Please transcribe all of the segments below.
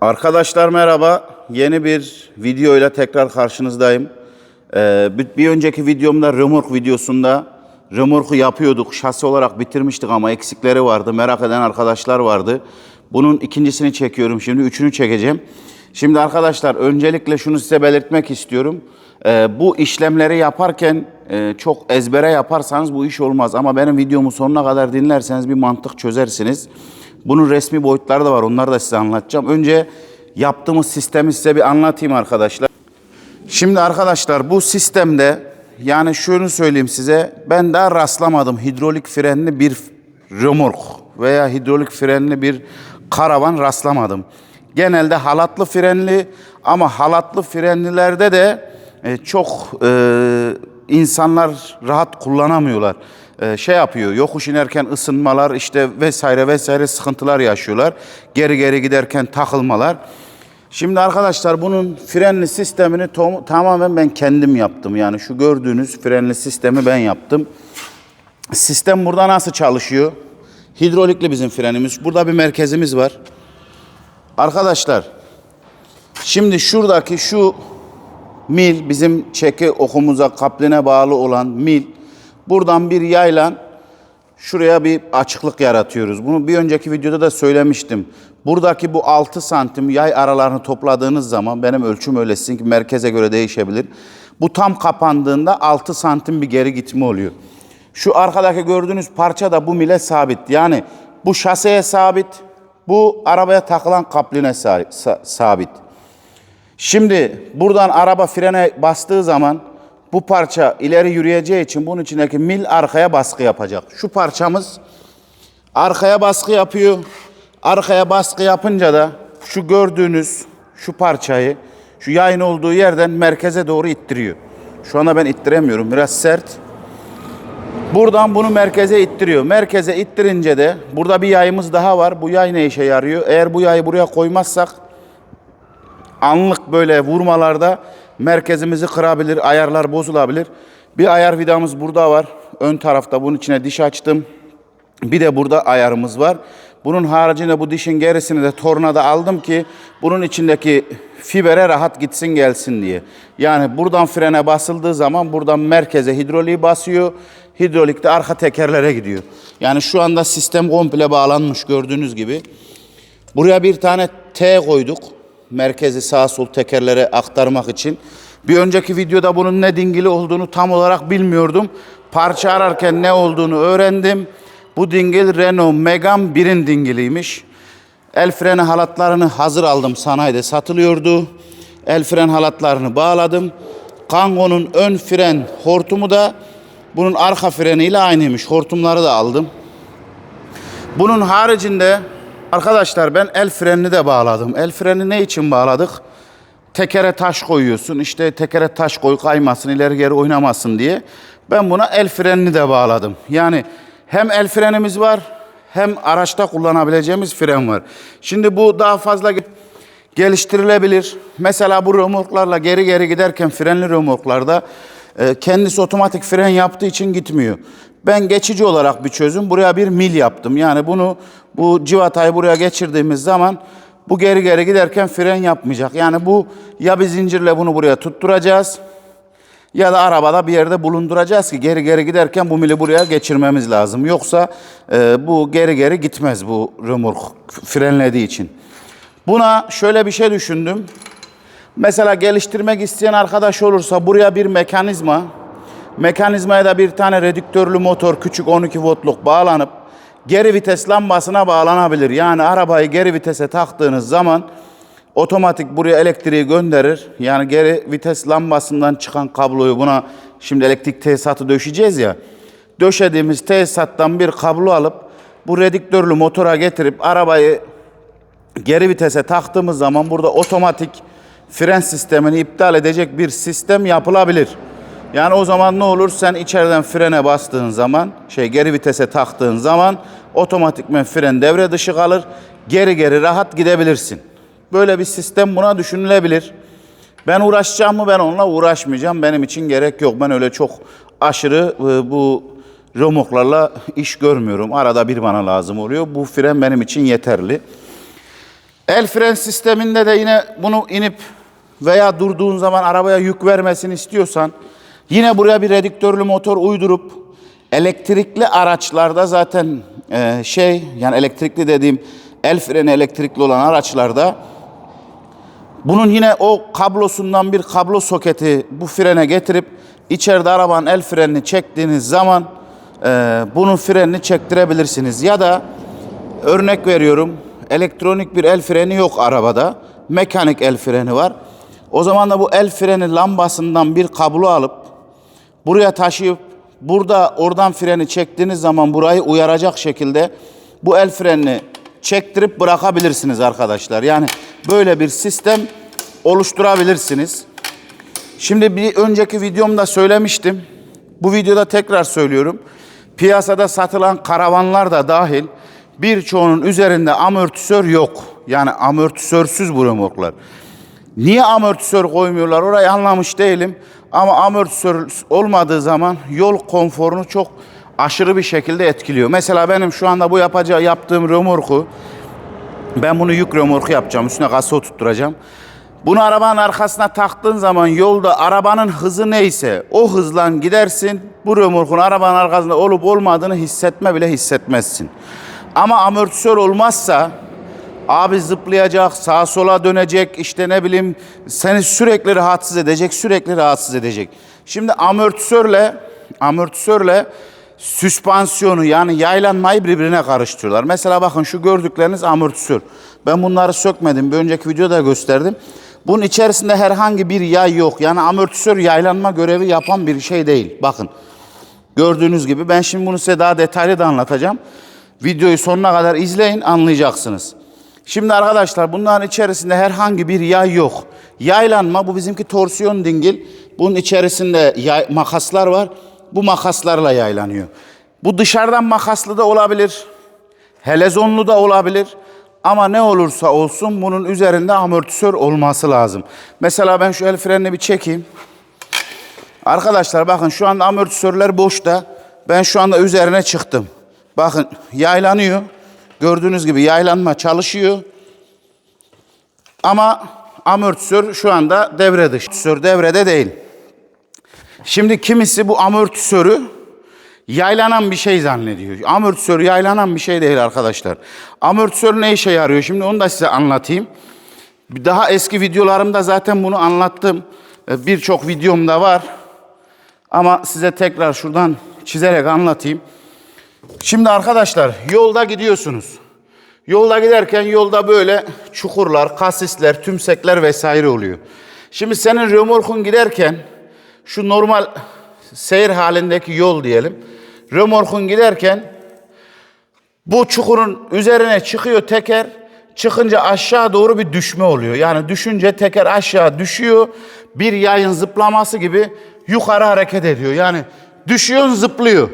Arkadaşlar merhaba. Yeni bir video ile tekrar karşınızdayım. Ee, bir, önceki videomda römork videosunda römorku yapıyorduk. Şasi olarak bitirmiştik ama eksikleri vardı. Merak eden arkadaşlar vardı. Bunun ikincisini çekiyorum şimdi. Üçünü çekeceğim. Şimdi arkadaşlar öncelikle şunu size belirtmek istiyorum. Ee, bu işlemleri yaparken e, çok ezbere yaparsanız bu iş olmaz. Ama benim videomu sonuna kadar dinlerseniz bir mantık çözersiniz. Bunun resmi boyutları da var. Onları da size anlatacağım. Önce yaptığımız sistemi size bir anlatayım arkadaşlar. Şimdi arkadaşlar bu sistemde yani şunu söyleyeyim size. Ben daha rastlamadım hidrolik frenli bir römork veya hidrolik frenli bir karavan rastlamadım. Genelde halatlı frenli ama halatlı frenlilerde de e, çok e, insanlar rahat kullanamıyorlar. E, şey yapıyor, yokuş inerken ısınmalar işte vesaire vesaire sıkıntılar yaşıyorlar. Geri geri giderken takılmalar. Şimdi arkadaşlar bunun frenli sistemini tamamen ben kendim yaptım. Yani şu gördüğünüz frenli sistemi ben yaptım. Sistem burada nasıl çalışıyor? Hidrolikli bizim frenimiz. Burada bir merkezimiz var. Arkadaşlar şimdi şuradaki şu mil bizim çeki okumuza kapline bağlı olan mil buradan bir yaylan şuraya bir açıklık yaratıyoruz. Bunu bir önceki videoda da söylemiştim. Buradaki bu 6 santim yay aralarını topladığınız zaman benim ölçüm öyle sizinki merkeze göre değişebilir. Bu tam kapandığında 6 santim bir geri gitme oluyor. Şu arkadaki gördüğünüz parça da bu mile sabit. Yani bu şaseye sabit, bu arabaya takılan kapline sa- sa- sabit. Şimdi buradan araba frene bastığı zaman bu parça ileri yürüyeceği için bunun içindeki mil arkaya baskı yapacak. Şu parçamız arkaya baskı yapıyor. Arkaya baskı yapınca da şu gördüğünüz şu parçayı şu yayın olduğu yerden merkeze doğru ittiriyor. Şu anda ben ittiremiyorum. Biraz sert. Buradan bunu merkeze ittiriyor. Merkeze ittirince de burada bir yayımız daha var. Bu yay ne işe yarıyor? Eğer bu yayı buraya koymazsak anlık böyle vurmalarda merkezimizi kırabilir, ayarlar bozulabilir. Bir ayar vidamız burada var. Ön tarafta bunun içine diş açtım. Bir de burada ayarımız var. Bunun haricinde bu dişin gerisini de tornada aldım ki bunun içindeki fibere rahat gitsin gelsin diye. Yani buradan frene basıldığı zaman buradan merkeze hidroliği basıyor. Hidrolik de arka tekerlere gidiyor. Yani şu anda sistem komple bağlanmış gördüğünüz gibi. Buraya bir tane T koyduk. Merkezi sağ sol tekerlere aktarmak için. Bir önceki videoda bunun ne dingili olduğunu tam olarak bilmiyordum. Parça ararken ne olduğunu öğrendim. Bu dingil Renault Megane 1'in dingiliymiş. El freni halatlarını hazır aldım sanayide satılıyordu. El fren halatlarını bağladım. Kango'nun ön fren hortumu da bunun arka freniyle aynıymış. Hortumları da aldım. Bunun haricinde arkadaşlar ben el frenini de bağladım. El freni ne için bağladık? Tekere taş koyuyorsun. İşte tekere taş koy kaymasın, ileri geri oynamasın diye. Ben buna el frenini de bağladım. Yani hem el frenimiz var hem araçta kullanabileceğimiz fren var. Şimdi bu daha fazla ge- geliştirilebilir. Mesela bu römorklarla geri geri giderken frenli römorklarda e, kendisi otomatik fren yaptığı için gitmiyor. Ben geçici olarak bir çözüm buraya bir mil yaptım. Yani bunu bu civatayı buraya geçirdiğimiz zaman bu geri geri giderken fren yapmayacak. Yani bu ya bir zincirle bunu buraya tutturacağız ya da arabada bir yerde bulunduracağız ki geri geri giderken bu mili buraya geçirmemiz lazım. Yoksa e, bu geri geri gitmez bu römork frenlediği için. Buna şöyle bir şey düşündüm. Mesela geliştirmek isteyen arkadaş olursa buraya bir mekanizma, mekanizmaya da bir tane redüktörlü motor küçük 12 voltluk bağlanıp geri vites lambasına bağlanabilir. Yani arabayı geri vitese taktığınız zaman otomatik buraya elektriği gönderir. Yani geri vites lambasından çıkan kabloyu buna şimdi elektrik tesisatı döşeceğiz ya. Döşediğimiz tesisattan bir kablo alıp bu redüktörlü motora getirip arabayı geri vitese taktığımız zaman burada otomatik fren sistemini iptal edecek bir sistem yapılabilir. Yani o zaman ne olur? Sen içeriden frene bastığın zaman, şey geri vitese taktığın zaman otomatikmen fren devre dışı kalır. Geri geri rahat gidebilirsin. Böyle bir sistem buna düşünülebilir. Ben uğraşacağım mı? Ben onunla uğraşmayacağım. Benim için gerek yok. Ben öyle çok aşırı e, bu römoklarla iş görmüyorum. Arada bir bana lazım oluyor. Bu fren benim için yeterli. El fren sisteminde de yine bunu inip veya durduğun zaman arabaya yük vermesini istiyorsan yine buraya bir redüktörlü motor uydurup elektrikli araçlarda zaten e, şey yani elektrikli dediğim el freni elektrikli olan araçlarda bunun yine o kablosundan bir kablo soketi bu frene getirip içeride arabanın el frenini çektiğiniz zaman e, bunun frenini çektirebilirsiniz. Ya da örnek veriyorum elektronik bir el freni yok arabada. Mekanik el freni var. O zaman da bu el freni lambasından bir kablo alıp buraya taşıyıp burada oradan freni çektiğiniz zaman burayı uyaracak şekilde bu el frenini çektirip bırakabilirsiniz arkadaşlar. Yani böyle bir sistem oluşturabilirsiniz. Şimdi bir önceki videomda söylemiştim. Bu videoda tekrar söylüyorum. Piyasada satılan karavanlar da dahil birçoğunun üzerinde amortisör yok. Yani amortisörsüz bu remorklar. Niye amortisör koymuyorlar orayı anlamış değilim. Ama amortisör olmadığı zaman yol konforunu çok aşırı bir şekilde etkiliyor. Mesela benim şu anda bu yapacağı yaptığım remorku ben bunu yük remorku yapacağım. Üstüne kasa oturtturacağım. Bunu arabanın arkasına taktığın zaman yolda arabanın hızı neyse o hızla gidersin. Bu remorkun arabanın arkasında olup olmadığını hissetme bile hissetmezsin. Ama amortisör olmazsa abi zıplayacak, sağa sola dönecek, işte ne bileyim seni sürekli rahatsız edecek, sürekli rahatsız edecek. Şimdi amortisörle amortisörle süspansiyonu yani yaylanmayı birbirine karıştırıyorlar. Mesela bakın şu gördükleriniz amortisör. Ben bunları sökmedim. Bir önceki videoda gösterdim. Bunun içerisinde herhangi bir yay yok. Yani amortisör yaylanma görevi yapan bir şey değil. Bakın. Gördüğünüz gibi ben şimdi bunu size daha detaylı da anlatacağım. Videoyu sonuna kadar izleyin anlayacaksınız. Şimdi arkadaşlar bunların içerisinde herhangi bir yay yok. Yaylanma bu bizimki torsiyon dingil. Bunun içerisinde yay, makaslar var. Bu makaslarla yaylanıyor. Bu dışarıdan makaslı da olabilir. Helezonlu da olabilir. Ama ne olursa olsun bunun üzerinde amortisör olması lazım. Mesela ben şu el frenini bir çekeyim. Arkadaşlar bakın şu anda amortisörler boşta. Ben şu anda üzerine çıktım. Bakın yaylanıyor. Gördüğünüz gibi yaylanma çalışıyor. Ama amortisör şu anda devre dışı. Amortisör devrede değil. Şimdi kimisi bu amortisörü yaylanan bir şey zannediyor. Amortisör yaylanan bir şey değil arkadaşlar. Amortisör ne işe yarıyor? Şimdi onu da size anlatayım. Daha eski videolarımda zaten bunu anlattım. Ee, Birçok videomda var. Ama size tekrar şuradan çizerek anlatayım. Şimdi arkadaşlar yolda gidiyorsunuz. Yolda giderken yolda böyle çukurlar, kasisler, tümsekler vesaire oluyor. Şimdi senin römorkun giderken şu normal seyir halindeki yol diyelim. Römorkun giderken bu çukurun üzerine çıkıyor teker. Çıkınca aşağı doğru bir düşme oluyor. Yani düşünce teker aşağı düşüyor. Bir yayın zıplaması gibi yukarı hareket ediyor. Yani düşüyor zıplıyor.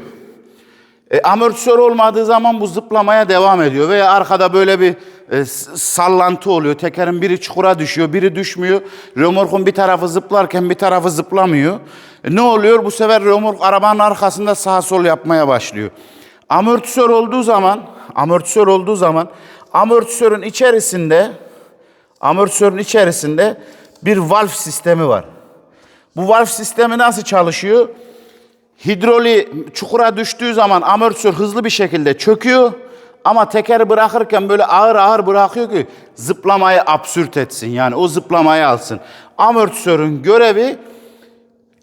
E, amortisör olmadığı zaman bu zıplamaya devam ediyor. Veya arkada böyle bir e, sallantı oluyor. Tekerin biri çukura düşüyor, biri düşmüyor. Römorkun bir tarafı zıplarken bir tarafı zıplamıyor. E, ne oluyor? Bu sefer römork arabanın arkasında sağ sol yapmaya başlıyor. Amortisör olduğu zaman, amortisör olduğu zaman amortisörün içerisinde amortisörün içerisinde bir valve sistemi var. Bu valve sistemi nasıl çalışıyor? Hidroli çukura düştüğü zaman amortisör hızlı bir şekilde çöküyor. Ama tekeri bırakırken böyle ağır ağır bırakıyor ki zıplamayı absürt etsin. Yani o zıplamayı alsın. Amortisörün görevi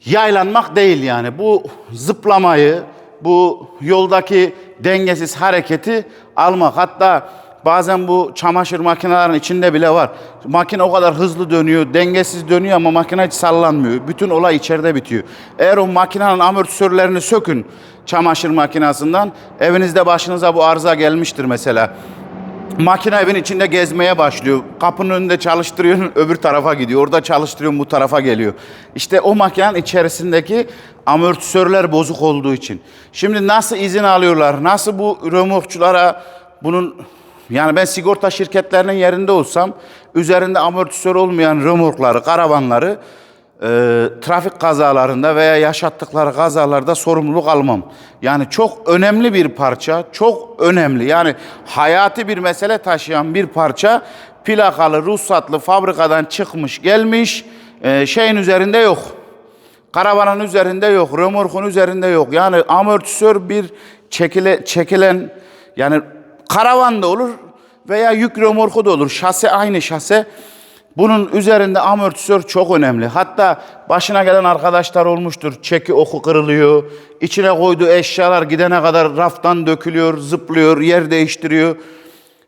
yaylanmak değil yani. Bu zıplamayı, bu yoldaki dengesiz hareketi almak. Hatta bazen bu çamaşır makinelerinin içinde bile var. Makine o kadar hızlı dönüyor, dengesiz dönüyor ama makine hiç sallanmıyor. Bütün olay içeride bitiyor. Eğer o makinenin amortisörlerini sökün çamaşır makinesinden, evinizde başınıza bu arıza gelmiştir mesela. Makine evin içinde gezmeye başlıyor. Kapının önünde çalıştırıyorsun öbür tarafa gidiyor. Orada çalıştırıyorsun bu tarafa geliyor. İşte o makinenin içerisindeki amortisörler bozuk olduğu için. Şimdi nasıl izin alıyorlar? Nasıl bu römorkçulara bunun yani ben sigorta şirketlerinin yerinde olsam üzerinde amortisör olmayan römorkları, karavanları e, trafik kazalarında veya yaşattıkları kazalarda sorumluluk almam. Yani çok önemli bir parça, çok önemli. Yani hayati bir mesele taşıyan bir parça plakalı, ruhsatlı fabrikadan çıkmış, gelmiş, e, şeyin üzerinde yok. Karavanın üzerinde yok, römorkun üzerinde yok. Yani amortisör bir çekile, çekilen yani karavan da olur veya yük römorku da olur. Şase aynı şase. Bunun üzerinde amortisör çok önemli. Hatta başına gelen arkadaşlar olmuştur. Çeki oku kırılıyor. İçine koyduğu eşyalar gidene kadar raftan dökülüyor, zıplıyor, yer değiştiriyor.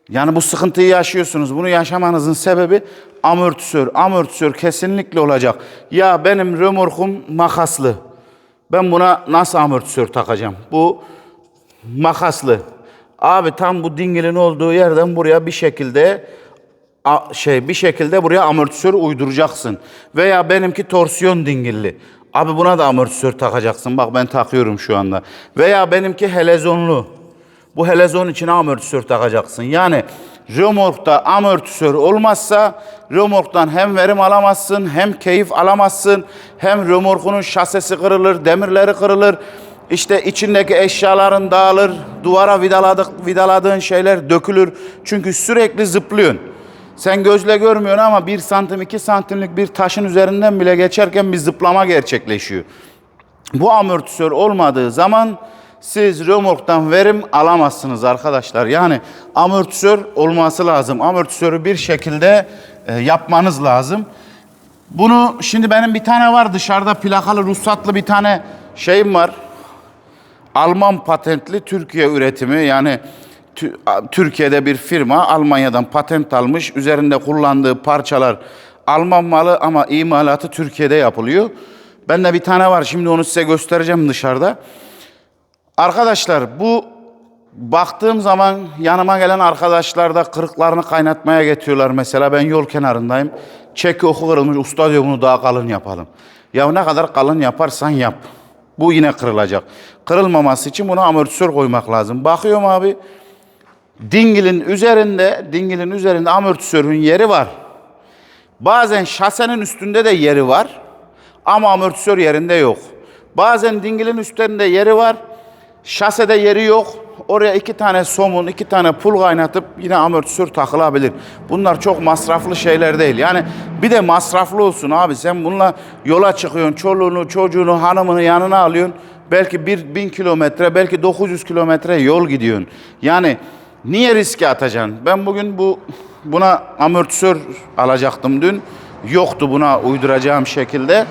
Yani bu sıkıntıyı yaşıyorsunuz. Bunu yaşamanızın sebebi amortisör. Amortisör kesinlikle olacak. Ya benim römorkum makaslı. Ben buna nasıl amortisör takacağım? Bu makaslı. Abi tam bu dingilin olduğu yerden buraya bir şekilde şey bir şekilde buraya amortisör uyduracaksın. Veya benimki torsiyon dingilli. Abi buna da amortisör takacaksın. Bak ben takıyorum şu anda. Veya benimki helezonlu. Bu helezon içine amortisör takacaksın. Yani römorkta amortisör olmazsa römorktan hem verim alamazsın hem keyif alamazsın. Hem römorkunun şasesi kırılır, demirleri kırılır. İşte içindeki eşyaların dağılır. Duvara vidaladık, vidaladığın şeyler dökülür. Çünkü sürekli zıplıyorsun. Sen gözle görmüyorsun ama bir santim iki santimlik bir taşın üzerinden bile geçerken bir zıplama gerçekleşiyor. Bu amortisör olmadığı zaman siz römorktan verim alamazsınız arkadaşlar. Yani amortisör olması lazım. Amortisörü bir şekilde e, yapmanız lazım. Bunu şimdi benim bir tane var dışarıda plakalı ruhsatlı bir tane şeyim var. Alman patentli Türkiye üretimi yani Türkiye'de bir firma Almanya'dan patent almış. Üzerinde kullandığı parçalar Alman malı ama imalatı Türkiye'de yapılıyor. Bende bir tane var şimdi onu size göstereceğim dışarıda. Arkadaşlar bu baktığım zaman yanıma gelen arkadaşlar da kırıklarını kaynatmaya getiriyorlar. Mesela ben yol kenarındayım. Çeki oku kırılmış. Usta diyor bunu daha kalın yapalım. Ya ne kadar kalın yaparsan yap. Bu yine kırılacak. Kırılmaması için buna amortisör koymak lazım. Bakıyorum abi. Dingilin üzerinde, dingilin üzerinde amortisörün yeri var. Bazen şasenin üstünde de yeri var ama amortisör yerinde yok. Bazen dingilin üstünde yeri var, şasede yeri yok. Oraya iki tane somun, iki tane pul kaynatıp yine amortisör takılabilir. Bunlar çok masraflı şeyler değil. Yani bir de masraflı olsun abi. Sen bununla yola çıkıyorsun, çoluğunu, çocuğunu, hanımını yanına alıyorsun. Belki bir bin kilometre, belki 900 kilometre yol gidiyorsun. Yani niye riske atacaksın? Ben bugün bu buna amortisör alacaktım dün. Yoktu buna uyduracağım şekilde.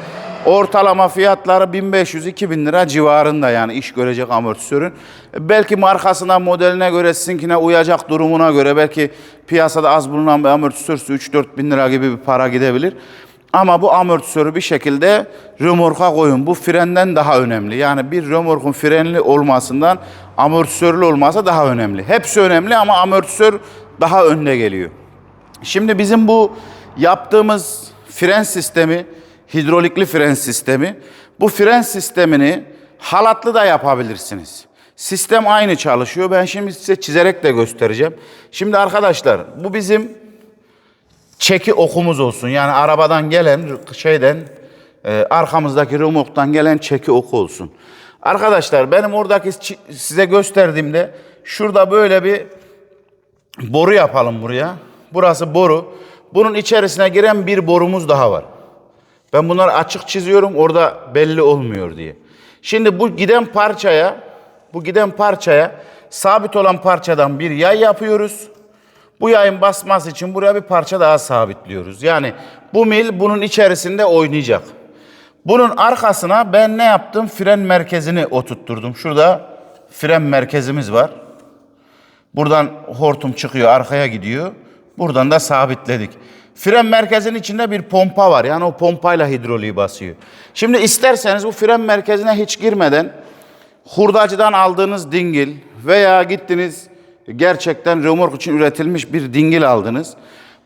Ortalama fiyatları 1500-2000 lira civarında yani iş görecek amortisörün. Belki markasına, modeline göre, sizinkine uyacak durumuna göre belki piyasada az bulunan bir amortisörse 3-4 bin lira gibi bir para gidebilir. Ama bu amortisörü bir şekilde römorka koyun. Bu frenden daha önemli. Yani bir römorkun frenli olmasından amortisörlü olması daha önemli. Hepsi önemli ama amortisör daha önde geliyor. Şimdi bizim bu yaptığımız fren sistemi, hidrolikli fren sistemi, bu fren sistemini halatlı da yapabilirsiniz. Sistem aynı çalışıyor. Ben şimdi size çizerek de göstereceğim. Şimdi arkadaşlar bu bizim çeki okumuz olsun. Yani arabadan gelen şeyden e, arkamızdaki remorktan gelen çeki oku olsun. Arkadaşlar benim oradaki size gösterdiğimde şurada böyle bir boru yapalım buraya. Burası boru. Bunun içerisine giren bir borumuz daha var. Ben bunları açık çiziyorum orada belli olmuyor diye. Şimdi bu giden parçaya, bu giden parçaya sabit olan parçadan bir yay yapıyoruz. Bu yayın basması için buraya bir parça daha sabitliyoruz. Yani bu mil bunun içerisinde oynayacak. Bunun arkasına ben ne yaptım? Fren merkezini oturtturdum. Şurada fren merkezimiz var. Buradan hortum çıkıyor, arkaya gidiyor. Buradan da sabitledik. Fren merkezinin içinde bir pompa var. Yani o pompayla hidroliği basıyor. Şimdi isterseniz bu fren merkezine hiç girmeden hurdacıdan aldığınız dingil veya gittiniz gerçekten römork için üretilmiş bir dingil aldınız.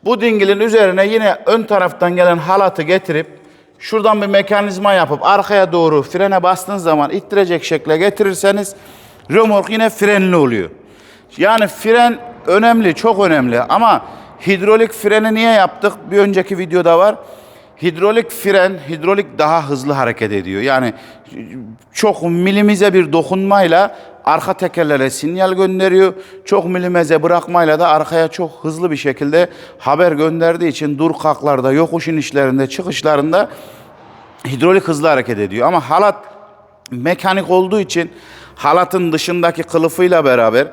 Bu dingilin üzerine yine ön taraftan gelen halatı getirip şuradan bir mekanizma yapıp arkaya doğru frene bastığınız zaman ittirecek şekle getirirseniz römork yine frenli oluyor. Yani fren önemli, çok önemli ama hidrolik freni niye yaptık? Bir önceki videoda var. Hidrolik fren, hidrolik daha hızlı hareket ediyor. Yani çok milimize bir dokunmayla arka tekerlere sinyal gönderiyor. Çok milimize bırakmayla da arkaya çok hızlı bir şekilde haber gönderdiği için dur kalklarda, yokuş inişlerinde, çıkışlarında hidrolik hızlı hareket ediyor. Ama halat mekanik olduğu için halatın dışındaki kılıfıyla beraber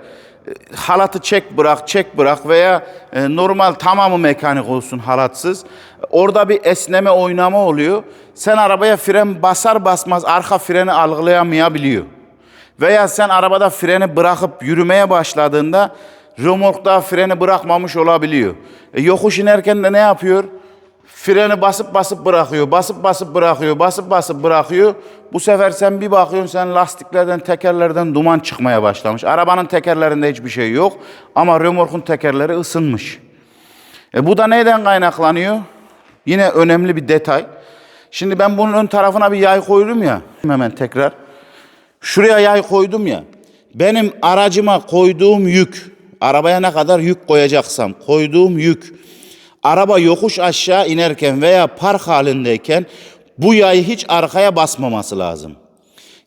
halatı çek bırak çek bırak veya e, normal tamamı mekanik olsun halatsız. Orada bir esneme oynama oluyor. Sen arabaya fren basar basmaz arka freni algılayamayabiliyor. Veya sen arabada freni bırakıp yürümeye başladığında römorkta freni bırakmamış olabiliyor. E, yokuş inerken de ne yapıyor? Freni basıp basıp bırakıyor, basıp basıp bırakıyor, basıp basıp bırakıyor. Bu sefer sen bir bakıyorsun sen lastiklerden, tekerlerden duman çıkmaya başlamış. Arabanın tekerlerinde hiçbir şey yok ama römorkun tekerleri ısınmış. E bu da neyden kaynaklanıyor? Yine önemli bir detay. Şimdi ben bunun ön tarafına bir yay koydum ya. Hemen tekrar. Şuraya yay koydum ya. Benim aracıma koyduğum yük, arabaya ne kadar yük koyacaksam koyduğum yük, araba yokuş aşağı inerken veya park halindeyken bu yayı hiç arkaya basmaması lazım.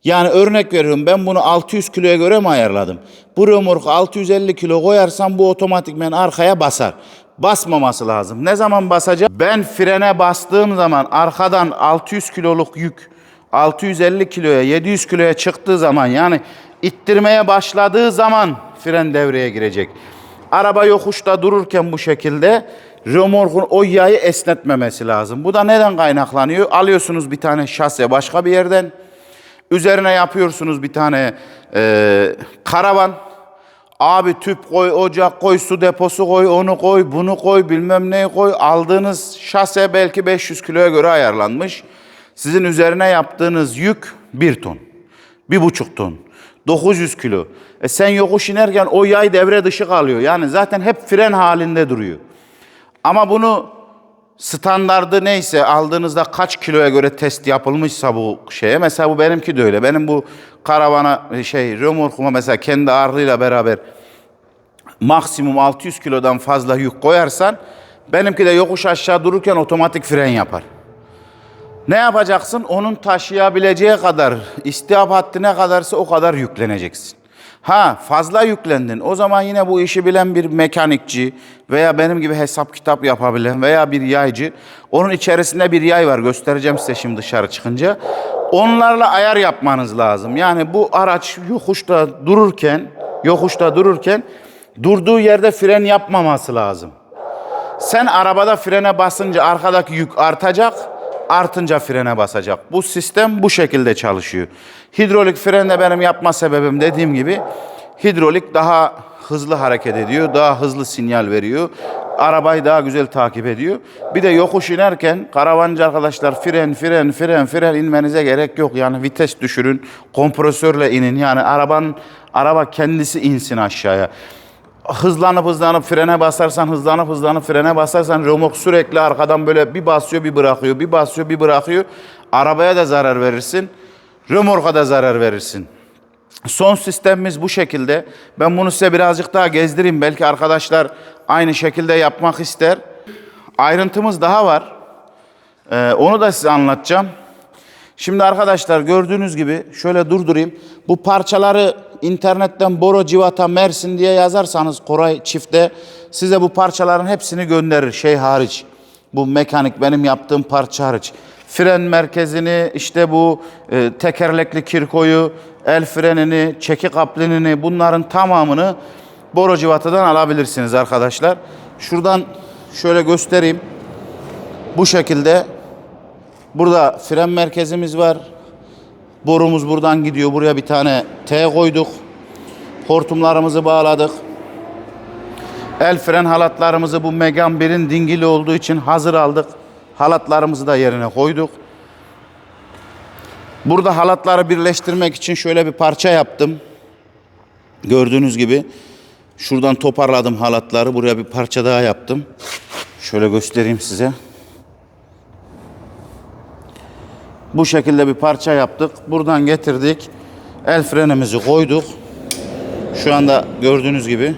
Yani örnek veriyorum ben bunu 600 kiloya göre mi ayarladım? Bu römorku 650 kilo koyarsam bu otomatikmen arkaya basar. Basmaması lazım. Ne zaman basacak? Ben frene bastığım zaman arkadan 600 kiloluk yük 650 kiloya 700 kiloya çıktığı zaman yani ittirmeye başladığı zaman fren devreye girecek. Araba yokuşta dururken bu şekilde römorkun o yayı esnetmemesi lazım. Bu da neden kaynaklanıyor? Alıyorsunuz bir tane şase başka bir yerden. Üzerine yapıyorsunuz bir tane e, karavan. Abi tüp koy, ocak koy, su deposu koy, onu koy, bunu koy, bilmem neyi koy. Aldığınız şase belki 500 kiloya göre ayarlanmış. Sizin üzerine yaptığınız yük 1 ton, bir buçuk ton, 900 kilo. E sen yokuş inerken o yay devre dışı kalıyor. Yani zaten hep fren halinde duruyor. Ama bunu standardı neyse aldığınızda kaç kiloya göre test yapılmışsa bu şeye mesela bu benimki de öyle. Benim bu karavana şey römorkuma mesela kendi ağırlığıyla beraber maksimum 600 kilodan fazla yük koyarsan benimki de yokuş aşağı dururken otomatik fren yapar. Ne yapacaksın? Onun taşıyabileceği kadar, istihap haddine kadarsa o kadar yükleneceksin. Ha fazla yüklendin. O zaman yine bu işi bilen bir mekanikçi veya benim gibi hesap kitap yapabilen veya bir yaycı. Onun içerisinde bir yay var. Göstereceğim size şimdi dışarı çıkınca. Onlarla ayar yapmanız lazım. Yani bu araç yokuşta dururken, yokuşta dururken durduğu yerde fren yapmaması lazım. Sen arabada frene basınca arkadaki yük artacak, artınca frene basacak. Bu sistem bu şekilde çalışıyor. Hidrolik frende benim yapma sebebim dediğim gibi hidrolik daha hızlı hareket ediyor, daha hızlı sinyal veriyor. Arabayı daha güzel takip ediyor. Bir de yokuş inerken karavancı arkadaşlar fren, fren, fren, fren inmenize gerek yok. Yani vites düşürün, kompresörle inin. Yani arabanın araba kendisi insin aşağıya hızlanıp hızlanıp frene basarsan, hızlanıp hızlanıp frene basarsan römork sürekli arkadan böyle bir basıyor bir bırakıyor, bir basıyor bir bırakıyor. Arabaya da zarar verirsin, römorka da zarar verirsin. Son sistemimiz bu şekilde. Ben bunu size birazcık daha gezdireyim. Belki arkadaşlar aynı şekilde yapmak ister. Ayrıntımız daha var. Ee, onu da size anlatacağım. Şimdi arkadaşlar gördüğünüz gibi şöyle durdurayım. Bu parçaları internetten Boro Civata Mersin diye yazarsanız Koray çifte size bu parçaların hepsini gönderir şey hariç. Bu mekanik benim yaptığım parça hariç. Fren merkezini işte bu e, tekerlekli kirkoyu, el frenini, çeki kaplinini bunların tamamını Boro Civata'dan alabilirsiniz arkadaşlar. Şuradan şöyle göstereyim. Bu şekilde Burada fren merkezimiz var. Borumuz buradan gidiyor. Buraya bir tane T koyduk. Hortumlarımızı bağladık. El fren halatlarımızı bu Megan 1'in dingili olduğu için hazır aldık. Halatlarımızı da yerine koyduk. Burada halatları birleştirmek için şöyle bir parça yaptım. Gördüğünüz gibi şuradan toparladım halatları. Buraya bir parça daha yaptım. Şöyle göstereyim size. Bu şekilde bir parça yaptık. Buradan getirdik. El frenimizi koyduk. Şu anda gördüğünüz gibi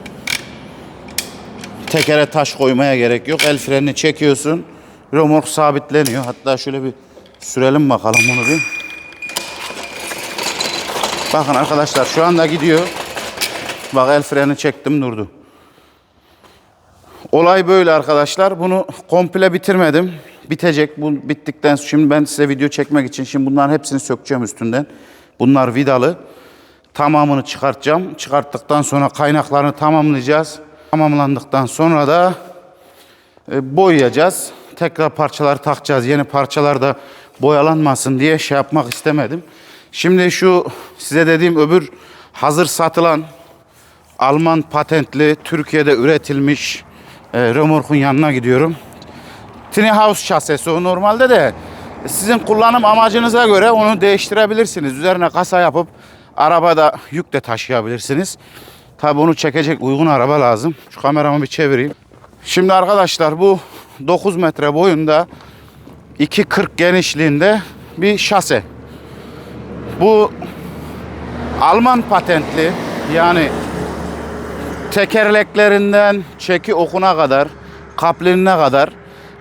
tekere taş koymaya gerek yok. El frenini çekiyorsun. Römork sabitleniyor. Hatta şöyle bir sürelim bakalım bunu bir. Bakın arkadaşlar şu anda gidiyor. Bak el freni çektim durdu. Olay böyle arkadaşlar. Bunu komple bitirmedim. Bitecek. Bu bittikten sonra şimdi ben size video çekmek için şimdi bunların hepsini sökeceğim üstünden. Bunlar vidalı. Tamamını çıkartacağım. Çıkarttıktan sonra kaynaklarını tamamlayacağız. Tamamlandıktan sonra da e, boyayacağız. Tekrar parçaları takacağız. Yeni parçalar da boyalanmasın diye şey yapmak istemedim. Şimdi şu size dediğim öbür hazır satılan Alman patentli Türkiye'de üretilmiş e, römorkun yanına gidiyorum. Tiny House şasesi o normalde de sizin kullanım amacınıza göre onu değiştirebilirsiniz. Üzerine kasa yapıp arabada yük de taşıyabilirsiniz. Tabi onu çekecek uygun araba lazım. Şu kameramı bir çevireyim. Şimdi arkadaşlar bu 9 metre boyunda 2.40 genişliğinde bir şase. Bu Alman patentli yani tekerleklerinden çeki okuna kadar, kaplinine kadar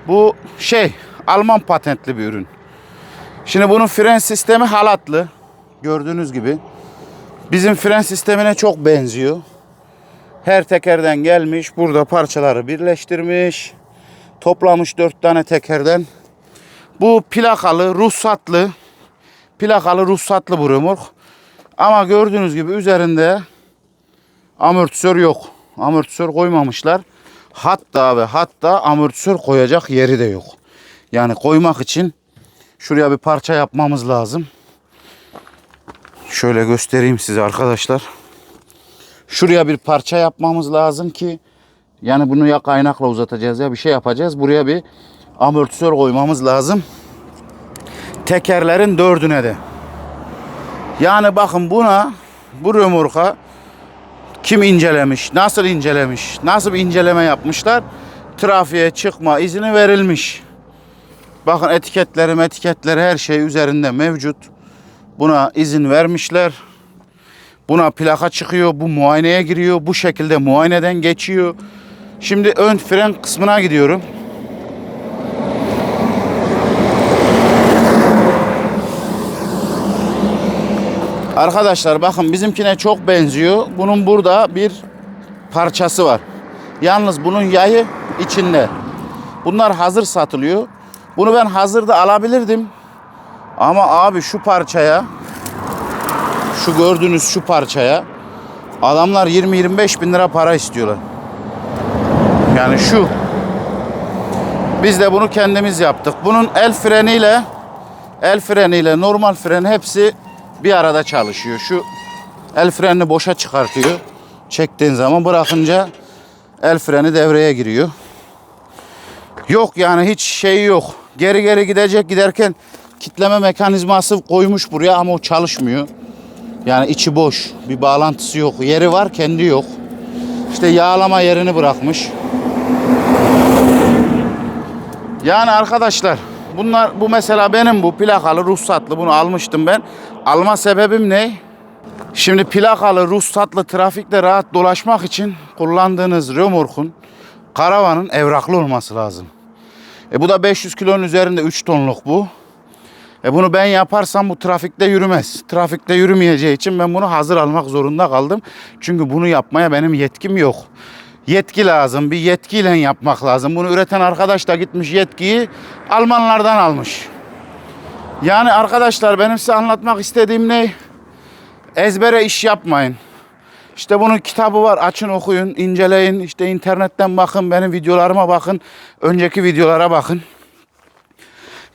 bu şey Alman patentli bir ürün. Şimdi bunun fren sistemi halatlı. Gördüğünüz gibi. Bizim fren sistemine çok benziyor. Her tekerden gelmiş. Burada parçaları birleştirmiş. Toplamış dört tane tekerden. Bu plakalı, ruhsatlı. Plakalı, ruhsatlı bu römork. Ama gördüğünüz gibi üzerinde amortisör yok. Amortisör koymamışlar. Hatta ve hatta amortisör koyacak yeri de yok. Yani koymak için şuraya bir parça yapmamız lazım. Şöyle göstereyim size arkadaşlar. Şuraya bir parça yapmamız lazım ki yani bunu ya kaynakla uzatacağız ya bir şey yapacağız. Buraya bir amortisör koymamız lazım. Tekerlerin dördüne de. Yani bakın buna bu römorka kim incelemiş, nasıl incelemiş, nasıl bir inceleme yapmışlar? Trafiğe çıkma izni verilmiş. Bakın etiketleri, etiketleri her şey üzerinde mevcut. Buna izin vermişler. Buna plaka çıkıyor, bu muayeneye giriyor, bu şekilde muayeneden geçiyor. Şimdi ön fren kısmına gidiyorum. Arkadaşlar bakın bizimkine çok benziyor. Bunun burada bir parçası var. Yalnız bunun yayı içinde. Bunlar hazır satılıyor. Bunu ben hazırda alabilirdim. Ama abi şu parçaya şu gördüğünüz şu parçaya adamlar 20-25 bin lira para istiyorlar. Yani şu. Biz de bunu kendimiz yaptık. Bunun el freniyle el freniyle normal fren hepsi bir arada çalışıyor. Şu el frenini boşa çıkartıyor. Çektiğin zaman bırakınca el freni devreye giriyor. Yok yani hiç şey yok. Geri geri gidecek giderken kitleme mekanizması koymuş buraya ama o çalışmıyor. Yani içi boş. Bir bağlantısı yok. Yeri var kendi yok. İşte yağlama yerini bırakmış. Yani arkadaşlar bunlar bu mesela benim bu plakalı ruhsatlı bunu almıştım ben. Alma sebebim ne? Şimdi plakalı ruhsatlı trafikte rahat dolaşmak için kullandığınız römorkun karavanın evraklı olması lazım. E bu da 500 kilonun üzerinde 3 tonluk bu. E bunu ben yaparsam bu trafikte yürümez. Trafikte yürümeyeceği için ben bunu hazır almak zorunda kaldım. Çünkü bunu yapmaya benim yetkim yok. Yetki lazım. Bir yetkiyle yapmak lazım. Bunu üreten arkadaş da gitmiş yetkiyi Almanlardan almış. Yani arkadaşlar benim size anlatmak istediğim ne? Ezbere iş yapmayın. İşte bunun kitabı var. Açın okuyun, inceleyin. İşte internetten bakın, benim videolarıma bakın. Önceki videolara bakın.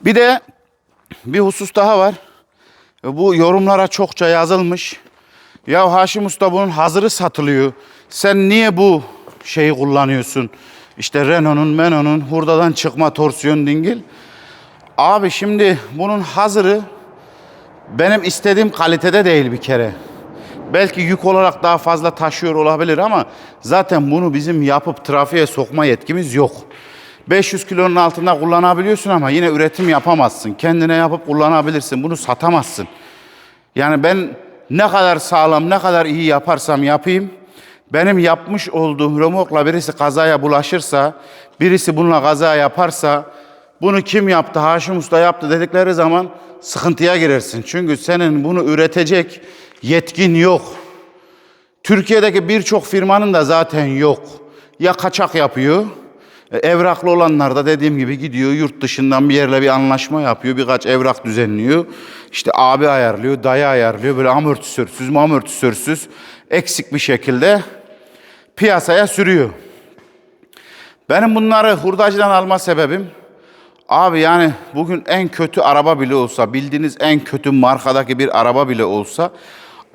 Bir de bir husus daha var. Bu yorumlara çokça yazılmış. Ya Haşim Usta bunun hazırı satılıyor. Sen niye bu şeyi kullanıyorsun? İşte Renault'un, Menon'un hurdadan çıkma torsiyon dingil. Abi şimdi bunun hazırı benim istediğim kalitede değil bir kere. Belki yük olarak daha fazla taşıyor olabilir ama zaten bunu bizim yapıp trafiğe sokma yetkimiz yok. 500 kilonun altında kullanabiliyorsun ama yine üretim yapamazsın. Kendine yapıp kullanabilirsin. Bunu satamazsın. Yani ben ne kadar sağlam, ne kadar iyi yaparsam yapayım, benim yapmış olduğum remorkla birisi kazaya bulaşırsa, birisi bununla kaza yaparsa bunu kim yaptı, Haşim Usta yaptı dedikleri zaman sıkıntıya girersin. Çünkü senin bunu üretecek yetkin yok. Türkiye'deki birçok firmanın da zaten yok. Ya kaçak yapıyor, e, evraklı olanlar da dediğim gibi gidiyor yurt dışından bir yerle bir anlaşma yapıyor, birkaç evrak düzenliyor. İşte abi ayarlıyor, dayı ayarlıyor, böyle amortisörsüz amortisörsüz eksik bir şekilde piyasaya sürüyor. Benim bunları hurdacıdan alma sebebim abi yani bugün en kötü araba bile olsa bildiğiniz en kötü markadaki bir araba bile olsa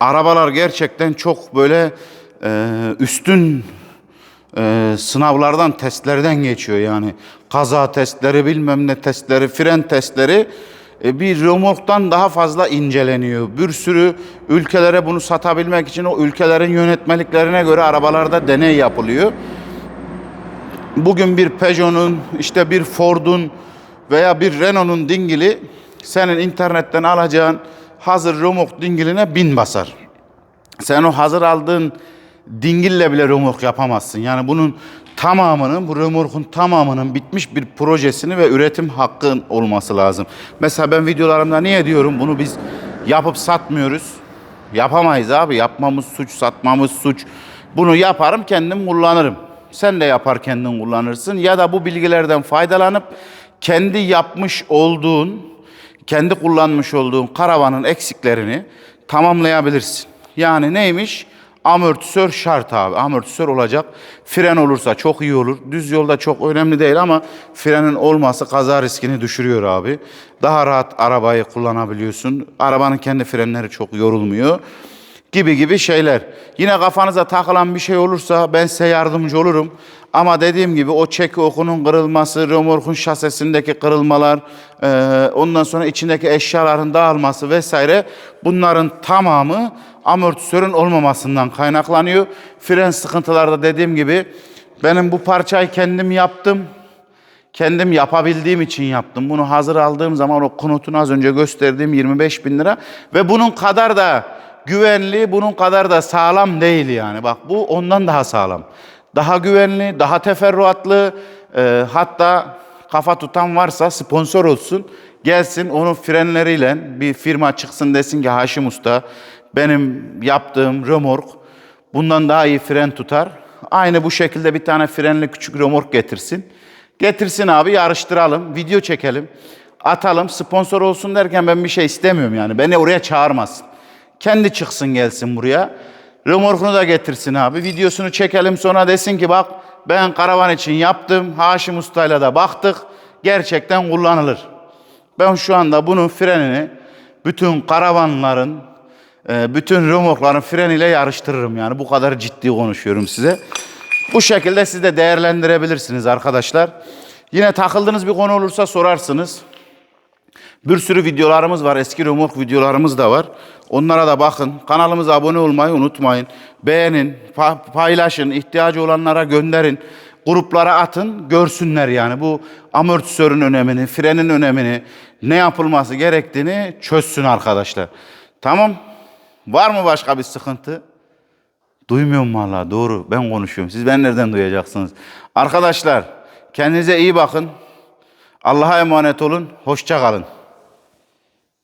arabalar gerçekten çok böyle e, üstün e, sınavlardan testlerden geçiyor yani kaza testleri bilmem ne testleri fren testleri bir remorktan daha fazla inceleniyor. Bir sürü ülkelere bunu satabilmek için o ülkelerin yönetmeliklerine göre arabalarda deney yapılıyor bugün bir Peugeot'un, işte bir Ford'un veya bir Renault'un dingili senin internetten alacağın hazır remork dingiline bin basar. Sen o hazır aldığın dingille bile remork yapamazsın. Yani bunun tamamının, bu remorkun tamamının bitmiş bir projesini ve üretim hakkın olması lazım. Mesela ben videolarımda niye diyorum bunu biz yapıp satmıyoruz? Yapamayız abi. Yapmamız suç, satmamız suç. Bunu yaparım kendim kullanırım. Sen de yapar kendin kullanırsın ya da bu bilgilerden faydalanıp kendi yapmış olduğun, kendi kullanmış olduğun karavanın eksiklerini tamamlayabilirsin. Yani neymiş? Amortisör şart abi. Amortisör olacak. Fren olursa çok iyi olur. Düz yolda çok önemli değil ama frenin olması kaza riskini düşürüyor abi. Daha rahat arabayı kullanabiliyorsun. Arabanın kendi frenleri çok yorulmuyor gibi gibi şeyler. Yine kafanıza takılan bir şey olursa ben size yardımcı olurum. Ama dediğim gibi o çeki okunun kırılması, römorkun şasesindeki kırılmalar, ondan sonra içindeki eşyaların dağılması vesaire bunların tamamı amortisörün olmamasından kaynaklanıyor. Fren sıkıntılarda dediğim gibi benim bu parçayı kendim yaptım. Kendim yapabildiğim için yaptım. Bunu hazır aldığım zaman o konutunu az önce gösterdiğim 25 bin lira ve bunun kadar da güvenli, bunun kadar da sağlam değil yani. Bak bu ondan daha sağlam. Daha güvenli, daha teferruatlı. e, hatta kafa tutan varsa sponsor olsun. Gelsin onun frenleriyle bir firma çıksın desin ki Haşim Usta benim yaptığım römork bundan daha iyi fren tutar. Aynı bu şekilde bir tane frenli küçük römork getirsin. Getirsin abi yarıştıralım, video çekelim, atalım, sponsor olsun derken ben bir şey istemiyorum yani. Beni oraya çağırmasın. Kendi çıksın gelsin buraya. Römorkunu da getirsin abi. Videosunu çekelim sonra desin ki bak ben karavan için yaptım. Haşim Usta'yla da baktık. Gerçekten kullanılır. Ben şu anda bunun frenini bütün karavanların, bütün römorkların freniyle yarıştırırım yani. Bu kadar ciddi konuşuyorum size. Bu şekilde siz de değerlendirebilirsiniz arkadaşlar. Yine takıldığınız bir konu olursa sorarsınız. Bir sürü videolarımız var. Eski remork videolarımız da var. Onlara da bakın. Kanalımıza abone olmayı unutmayın. Beğenin, pa- paylaşın, ihtiyacı olanlara gönderin. Gruplara atın, görsünler yani bu amortisörün önemini, frenin önemini, ne yapılması gerektiğini çözsün arkadaşlar. Tamam. Var mı başka bir sıkıntı? Duymuyorum vallahi doğru ben konuşuyorum. Siz ben nereden duyacaksınız? Arkadaşlar kendinize iyi bakın. Allah'a emanet olun. Hoşça kalın.